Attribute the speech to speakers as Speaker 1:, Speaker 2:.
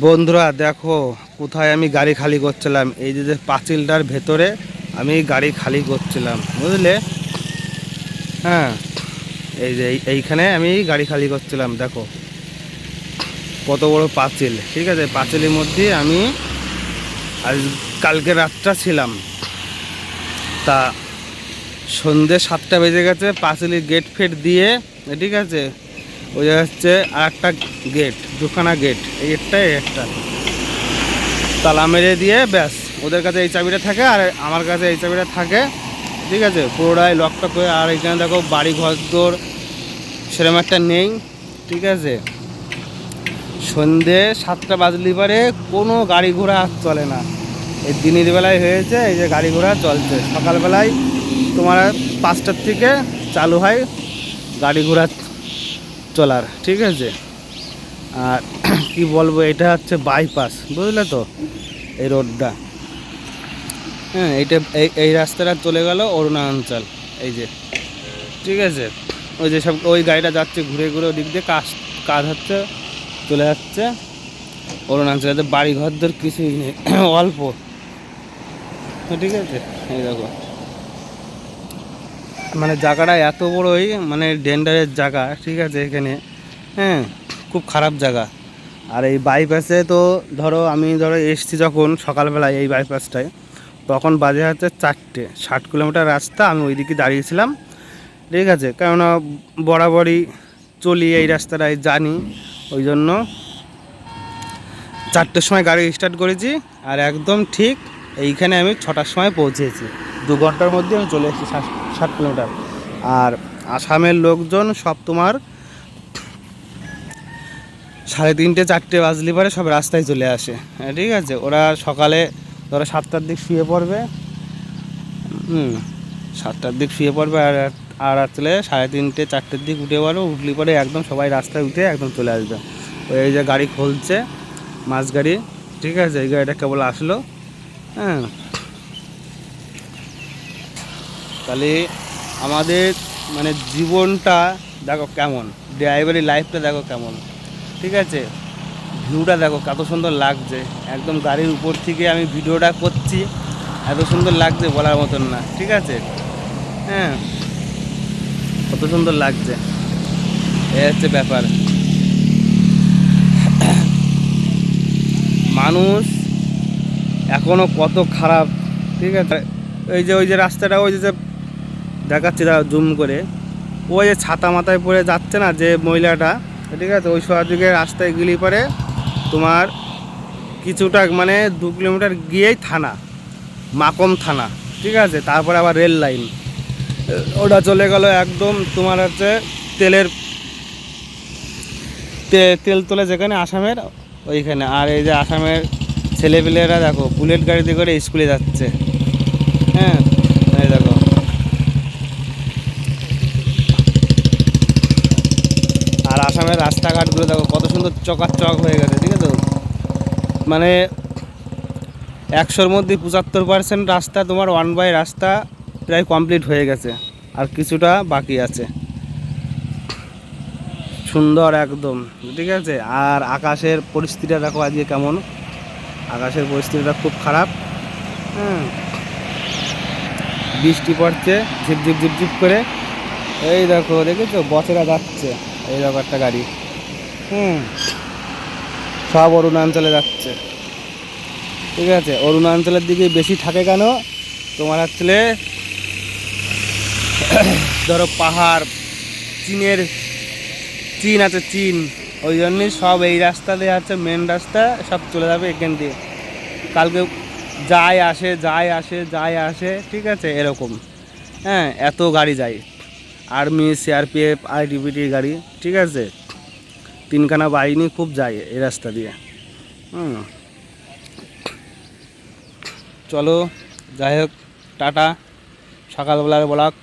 Speaker 1: বন্ধুরা, দেখো কোথায় আমি গাড়ি খালি করছিলাম। এই যে পাঁচিলটার ভেতরে আমি গাড়ি খালি করছিলাম, বুঝলে? হ্যাঁ এই যে এই- এইখানে আমি গাড়ি খালি করছিলাম, দেখো। কত বড় পাঁচিল, ঠিক আছে? পাঁচিলের মধ্যে আমি আজ কালকে রাতটা ছিলাম। তা সন্ধে সাতটা বেজে গেছে, পাঁচিলের গেট ফেট দিয়ে, ঠিক আছে? ওই হচ্ছে আর একটা গেট দুখানা গেট এই একটা এই একটা। তালা মেরে দিয়ে ব্যাস, ওদের কাছে এই চাবিটা থাকে আর আমার কাছে এই চাবিটা থাকে, ঠিক আছে? পুরোটাই লকটা করে আর এখানে দেখো বাড়ি ঘর দোর সেরকম একটা নেই, ঠিক আছে? সন্ধে সাতটা বাজলি পরে, কোনো গাড়ি ঘোড়া আর চলে না। এই দিনের বেলায় হয়েছে, এই যে গাড়ি ঘোড়া চলছে। সকালবেলায় তোমার পাঁচটার থেকে চালু হয় গাড়ি ঘোড়া চলার, ঠিক আছে? আর কি বলব, এটা হচ্ছে বাইপাস বুঝলে তো? এই রোডটা হ্যাঁ এইটা এই এই রাস্তাটা চলে গেল অরুণাঞ্চল এই যে। ঠিক আছে? ওই যে সব, ওই গাড়িটা যাচ্ছে ঘুরে ঘুরে ওদিক দিয়ে, কাজ কাজ হচ্ছে, চলে যাচ্ছে। অরুণাচলে বাড়ি ঘর কিছুই নেই, অল্প। ঠিক আছে? এই দেখো। মানে জায়গাটা এত বড়ই মানে ডেন্ডারের জায়গা, ঠিক আছে এখানে। হ্যাঁ খুব খারাপ জায়গা। আর এই বাইপাসে তো ধরো আমি ধরো এসছি যখন সকালবেলায় এই বাইপাসটায় তখন বাজে হচ্ছে চারটে, ষাট কিলোমিটার রাস্তা, আমি ওইদিকে দাঁড়িয়েছিলাম, ঠিক আছে? কেননা বরাবরই চলি এই রাস্তাটায় জানি। ওই জন্য চারটের সময় গাড়ি স্টার্ট করেছি, আর একদম ঠিক এইখানে আমি ছটার সময় পৌঁছেছি। দু ঘণ্টার মধ্যে আমি চলে এসেছি ষাট কিলোমিটার। আর আসামের লোকজন সব তোমার সাড়ে তিনটে চারটে বাজলি পরে সব রাস্তায় চলে আসে। হ্যাঁ, ঠিক আছে? ওরা সকালে ধরো সাতটার দিক শুয়ে পড়বে। হুম সাতটার দিক শুয়ে পড়বে আর আর আসলে সাড়ে তিনটে চারটের দিক উঠে পড়বে। উঠলি পরে একদম সবাই রাস্তায় উঠে একদম চলে আসবে। ওই এই যে গাড়ি খুলছে মাছ গাড়ি ঠিক আছে? এই গাড়িটা কেবল আসলো। হ্যাঁ তাহলে আমাদের মানে জীবনটা দেখো কেমন, ড্রাইভারি লাইফটা দেখো কেমন, ঠিক আছে? ভিউটা দেখো কত সুন্দর লাগছে, একদম গাড়ির উপর থেকে আমি ভিডিওটা করছি, এত সুন্দর লাগছে বলার মতন না, ঠিক আছে? হ্যাঁ কত সুন্দর লাগছে এই হচ্ছে ব্যাপার। মানুষ এখনও কত খারাপ, ঠিক আছে? এই যে, ওই যে রাস্তাটা, ওই যে দেখাচ্ছে জুম করে। ওই যে ছাতা মাথায় পরে যাচ্ছে না, যে মহিলাটা, ঠিক আছে? ওই দিকে রাস্তায় গেলে পরে তোমার কিছুটা মানে দু কিলোমিটার গিয়েই থানা, মাকম থানা, ঠিক আছে? তারপরে আবার রেল লাইন। ওটা চলে গেল একদম তোমার হচ্ছে তেলের তেল তোলে যেখানে, আসামের ওইখানে। আর এই যে আসামের ছেলেপিলেরা দেখো, বুলেট গাড়িতে করে স্কুলে যাচ্ছে। হ্যাঁ এই দেখো আর আসামের রাস্তাঘাটগুলো দেখো, কত সুন্দর চকাচক হয়ে গেছে, ঠিক আছে? মানে একশোর মধ্যে পঁচাত্তর পার্সেন্ট রাস্তা তোমার ওয়ান বাই রাস্তা প্রায় কমপ্লিট হয়ে গেছে, আর কিছুটা বাকি আছে। সুন্দর একদম, ঠিক আছে? আর আকাশের পরিস্থিতিটা দেখো আজকে কেমন? আকাশের পরিস্থিতিটা খুব খারাপ। হ্যাঁ বৃষ্টি পড়ছে ঝিপ ঝিপ ঝিপ ঝিপ করে। এই দেখো, দেখেছ? বছরা যাচ্ছে। এই একটা গাড়ি। হুম। সব অরুণাঞ্চলে যাচ্ছে। ঠিক আছে? অরুণাঞ্চলের দিকে বেশি থাকে কেন? তোমার আসলে ধরো পাহাড়, চীনের চীন আছে চীন। ওই জন্যই সব এই রাস্তা দিয়ে আছে মেন রাস্তা সব চলে যাবে এখান দিয়ে। কালকে যায় আসে যায় আসে যায় আসে, ঠিক আছে? এরকম। হ্যাঁ এত গাড়ি যায়। আর্মি সিআরপিএফ আইটিবিটির গাড়ি, ঠিক আছে? তিনখানা বাহিনী খুব যায় এই রাস্তা দিয়ে। হুম। চলো, যাই হোক, টাটা। সকালবেলার ব্লক